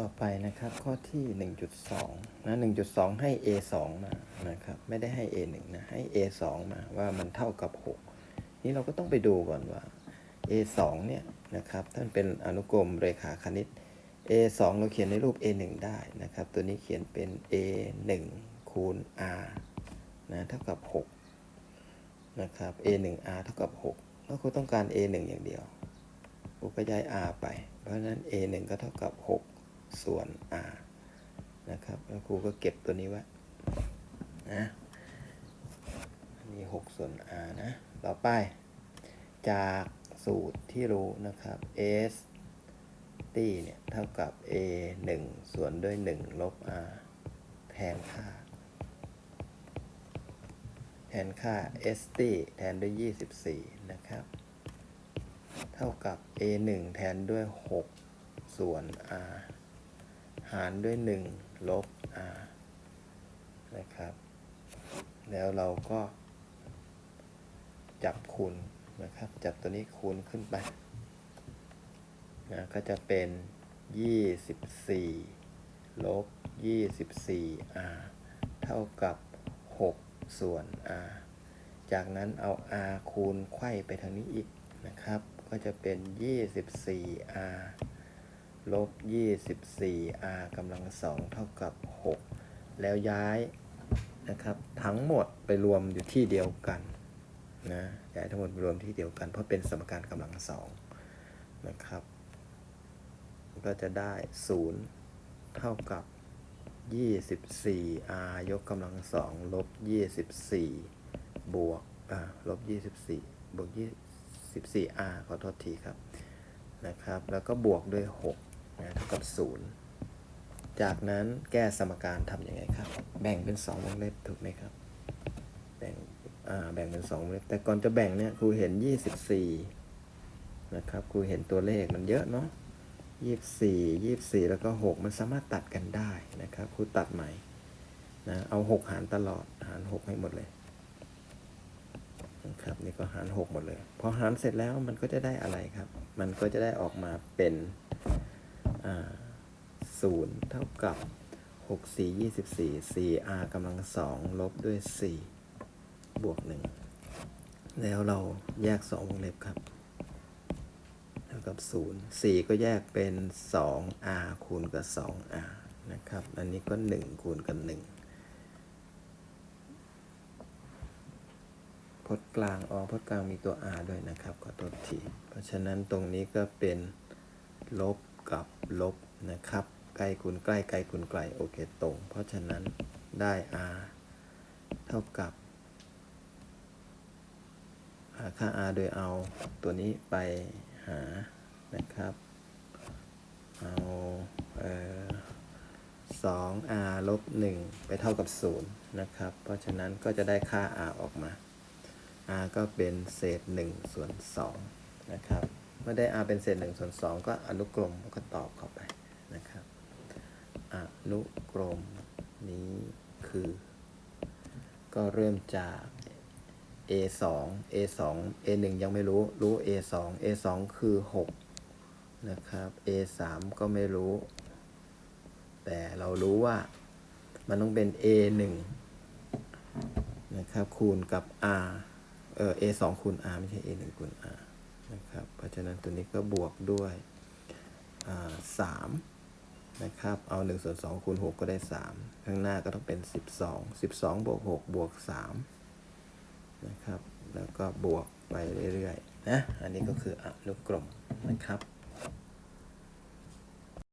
ต่อไปนะครับข้อที่ 1.2 นะ 1.2 ให้ a 2มานะครับ ไม่ได้ให้ a 1นะ ให้ a 2มาว่ามันเท่ากับ 6 นี่เราก็ต้องไปดูก่อนว่า a 2เนี่ยนะครับท่านเป็นอนุกรมเรขาคณิต a 2เราเขียนในรูป a 1ได้นะครับ ตัวนี้เขียนเป็น a 1คูณ r นะเท่ากับ 6 นะครับ a 1 r เท่ากับ6แล้วครูต้องการ a 1อย่างเดียวครูก็ย้าย r ไป เพราะฉะนั้น a 1ก็เท่ากับ 6 ส่วน r นะครับแล้วครูก็เก็บตัวนี้ไว้นะอันนี้6ส่วน r นะ ต่อไป จากสูตรที่รู้นะครับ s t เนี่ยเท่ากับ a 1 ส่วนด้วย 1 ลบ r แทนค่า แทนค่า s t แทนด้วย 24 นะครับ เท่ากับ a 1 แทนด้วย 6 ส่วน r หารด้วย 1 ลบ r นะครับ แล้วเราก็จับคูณนะครับ จับตัวนี้คูณขึ้นไปนะก็จะเป็น 24 ลบ 24r เท่ากับ 6 ส่วน r จากนั้นเอา r คูณไขว้ไปทางนี้อีกนะครับ ก็จะเป็น 24r ลบ 24r กำลังสองเท่ากับ 6 แล้วย้ายนะครับ ทั้งหมดไปรวมอยู่ที่เดียวกันนะย้ายทั้งหมดไปรวมที่เดียวกันเพราะเป็นสมการกำลังสองนะครับ ก็จะได้ 0 เท่ากับ 24r ยกกำลังสองลบ 24 บวกอ่าลบ 24 บวก 24r ขอโทษทีครับนะครับ แล้วก็บวกด้วย 6 กับ 0 จากนั้นแก้สมการทำยังไงครับ แบ่งเป็น 2 วงเล็บถูกไหมครับ แบ่งอ่าแบ่งเป็น 2 วงเล็บ แต่ก่อนจะแบ่งเนี่ยครูเห็น 24 นะครับครูเห็นตัวเลขมันเยอะเนาะยี่สี่ยี่สี่แล้วก็หกมันสามารถตัดกันได้นะครับครูตัดใหม่นะเอาหกหารตลอดหารหกให้หมดเลยนะครับนี่ก็หารหกหมดเลย พอหารเสร็จแล้วมันก็จะได้อะไรครับ มันก็จะได้ออกมาเป็น ศูนย์เท่ากับหกสี่ยี่สิบสี่สี่ r กำลังสองลบด้วยสี่บวกหนึ่งแล้วเราแยกสองวงเล็บครับเท่ากับ0 4ก็แยกเป็น 2r คูณกับ 2r นะครับ อันนี้ก็1คูณกับ1พจน์กลางอ๋อพจน์กลางมีตัว r ด้วยนะครับ ขอโทษที เพราะฉะนั้นตรงนี้ก็เป็นลบ กับลบนะครับ ใกล้คูณใกล้ไกลคูณไกลโอเคตรง เพราะฉะนั้นได้ r เท่ากับหาค่า r โดยเอาตัวนี้ไปหานะครับ เอาเอ่อสอง r ลบหนึ่งไปเท่ากับศูนย์นะครับ เพราะฉะนั้นก็จะได้ค่า r ออกมา r ก็เป็นเศษหนึ่งส่วนสองนะครับ เมื่อได้ r เป็นเศษหนึ่งส่วนสองก็อนุกรมก็ตอบเข้าไปนะครับ อนุกรมนี้คือ ก็เริ่มจาก a 2 a 2 a 1ยังไม่รู้ รู้ a 2 a 2คือ 6 นะครับ a 3ก็ไม่รู้ แต่เรารู้ว่ามันต้องเป็น a 1นะครับ คูณกับ r เออ a 2คูณ r ไม่ใช่ a 1คูณ r นะครับเพราะฉะนั้นตัวนี้ก็บวกด้วยสามนะครับเอา1ส่วน2คูณ6ก็ได้ 3 ข้างหน้าก็ต้องเป็น 12 12บวก6บวก3นะครับแล้วก็บวกไปเรื่อยๆนะอันนี้ก็คืออนุกรมนะครับ